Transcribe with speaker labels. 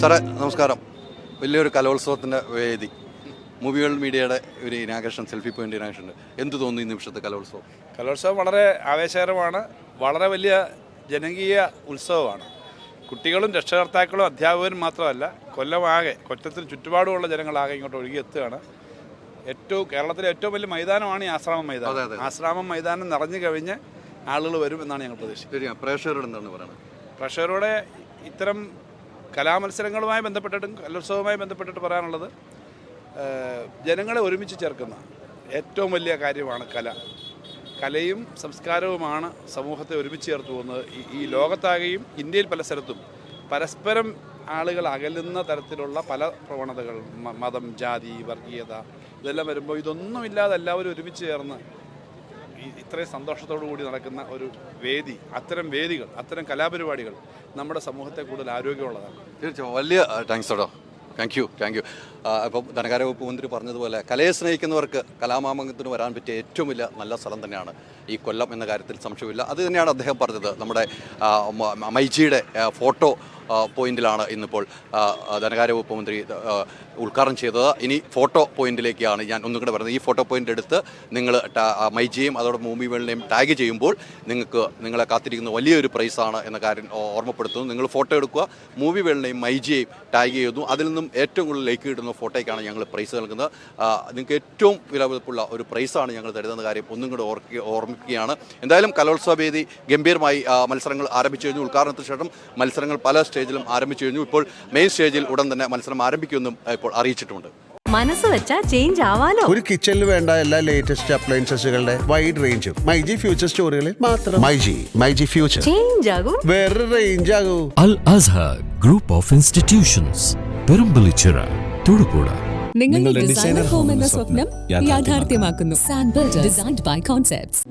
Speaker 1: സാറേ നമസ്കാരം. വലിയൊരു കലോത്സവത്തിന്റെ വേദി. മൂവികൾ മീഡിയയുടെ ഒരു ഇനാകർഷൻ സെൽഫി പോയിന്റ് ഇനാഗ്രേഷൻ എന്ത് തോന്നുന്നു ഈ നിമിഷത്തെ കലോത്സവം?
Speaker 2: കലോത്സവം വളരെ ആവേശകരമാണ്. വളരെ വലിയ ജനകീയ ഉത്സവമാണ്. കുട്ടികളും രക്ഷകർത്താക്കളും അധ്യാപകരും മാത്രമല്ല കൊല്ലമാകെ കൊറ്റത്തിന് ചുറ്റുപാടുമുള്ള ജനങ്ങളാകെ ഇങ്ങോട്ട് ഒഴുകിയെത്തുകയാണ്. ഏറ്റവും കേരളത്തിലെ ഏറ്റവും വലിയ മൈതാനമാണ് ഈ ആശ്രാമം മൈതാനം. ആശ്രമം മൈതാനം നിറഞ്ഞു കഴിഞ്ഞ് ആളുകൾ വരും എന്നാണ് ഞങ്ങൾ പ്രതീക്ഷിക്കുന്നത്.
Speaker 1: പ്രേക്ഷകരോട് എന്താണ് പറയുന്നത്
Speaker 2: പ്രഷറോടെ ഇത്തരം കലാമത്സരങ്ങളുമായി ബന്ധപ്പെട്ടിട്ടും കലോത്സവവുമായി ബന്ധപ്പെട്ടിട്ട് പറയാനുള്ളത് ജനങ്ങളെ ഒരുമിച്ച് ചേർക്കുന്ന ഏറ്റവും വലിയ കാര്യമാണ് കല. കലയും സംസ്കാരവുമാണ് സമൂഹത്തെ ഒരുമിച്ച് ചേർത്ത് പോകുന്നത്. ഈ- ലോകത്താകെയും ഇന്ത്യയിൽ പല സ്ഥലത്തും പരസ്പരം ആളുകൾ അകലുന്ന തരത്തിലുള്ള പല പ്രവണതകൾ മതം ജാതി വർഗീയത ഇതെല്ലാം വരുമ്പോൾ ഇതൊന്നുമില്ലാതെ എല്ലാവരും ഒരുമിച്ച് ചേർന്ന് ഈ ഇത്രയും സന്തോഷത്തോടു കൂടി നടക്കുന്ന ഒരു വേദി അത്തരം വേദികൾ അത്തരം കലാപരിപാടികൾ നമ്മുടെ സമൂഹത്തെ കൂടുതൽ ആരോഗ്യമുള്ളതാണ്.
Speaker 1: തീർച്ചയായും. വലിയ താങ്ക്സ് കേട്ടോ താങ്ക് യു താങ്ക് യു അപ്പം ധനകാര്യ വകുപ്പ് മന്ത്രി പറഞ്ഞതുപോലെ കലയെ സ്നേഹിക്കുന്നവർക്ക് കലാമാമംഗത്തിന് വരാൻ പറ്റിയ ഏറ്റവും വലിയ നല്ല സ്ഥലം തന്നെയാണ്. ഈ കൊല്ലം എന്ന കാര്യത്തിൽ സംശയമില്ല. അത് തന്നെയാണ് അദ്ദേഹം പറഞ്ഞത്. നമ്മുടെ മൈജിയുടെ ഫോട്ടോ പോയിന്റിലാണ് ഇന്നിപ്പോൾ ധനകാര്യ വകുപ്പ് മന്ത്രി ഉദ്ഘാടനം ചെയ്തത്. ഇനി ഫോട്ടോ പോയിന്റിലേക്കാണ് ഞാൻ ഒന്നും കൂടെ പറയുന്നത് ഈ ഫോട്ടോ പോയിന്റ് എടുത്ത് നിങ്ങൾ മൈജിയും അതോടെ മൂമി വേളിനെയും ടാഗ് ചെയ്യുമ്പോൾ നിങ്ങൾക്ക് നിങ്ങളെ കാത്തിരിക്കുന്ന വലിയൊരു പ്രൈസാണ് എന്ന കാര്യം ഓർമ്മപ്പെടുത്തുന്നു. നിങ്ങൾ ഫോട്ടോ എടുക്കുക മൂവി വേളിനെയും മൈജിയെയും ടാഗ് ചെയ്യുന്നു. അതിൽ നിന്നും ഏറ്റവും കൂടുതൽ ലൈക്ക് കിട്ടുന്ന ഫോട്ടോയ്ക്കാണ് ഞങ്ങൾ പ്രൈസ് നൽകുന്നത്. നിങ്ങൾക്ക് ഏറ്റവും വിലപിടിപ്പുള്ള ഒരു പ്രൈസാണ് ഞങ്ങൾ തരുന്ന കാര്യം ഒന്നും കൂടെ ഓർക്കുക ഓർമ്മിക്കുകയാണ്. എന്തായാലും കലോത്സവ വേദി ഗംഭീരമായി മത്സരങ്ങൾ ആരംഭിച്ചു കഴിഞ്ഞു. ഉദ്ഘാടനത്തിന് ശേഷം മത്സരങ്ങൾ പല സ്റ്റേജിലും ആരംഭിച്ചു കഴിഞ്ഞു. ഇപ്പോൾ മെയിൻ സ്റ്റേജിൽ ഉടൻ തന്നെ മത്സരം ആരംഭിക്കുമെന്നും ഇപ്പോൾ അറിയിച്ചിട്ടുണ്ട്.
Speaker 3: മനസ്സ് വെച്ചാ ചേഞ്ച് ആവാലോ?
Speaker 4: ഒരു കിച്ചണിൽ വേണ്ട എല്ലാ ലേറ്റസ്റ്റ് അപ്ലയൻസസുകളുടെ വൈഡ് റേഞ്ചും മൈജി ഫ്യൂച്ചർ സ്റ്റോറുകളിൽ മാത്രം. മൈജി മൈജി ഫ്യൂച്ചർ
Speaker 3: ചേഞ്ച് ആകും?
Speaker 4: വേറെ range ആകൂ.
Speaker 5: Al Azhar group of Institutions, Perumpillichira Thodupuzha.
Speaker 6: നിങ്ങളുടെ ഡിസൈനർ ഹോം എന്ന സ്വപ്നം യാഥാർത്ഥ്യമാക്കുന്നു. San builder designed by concepts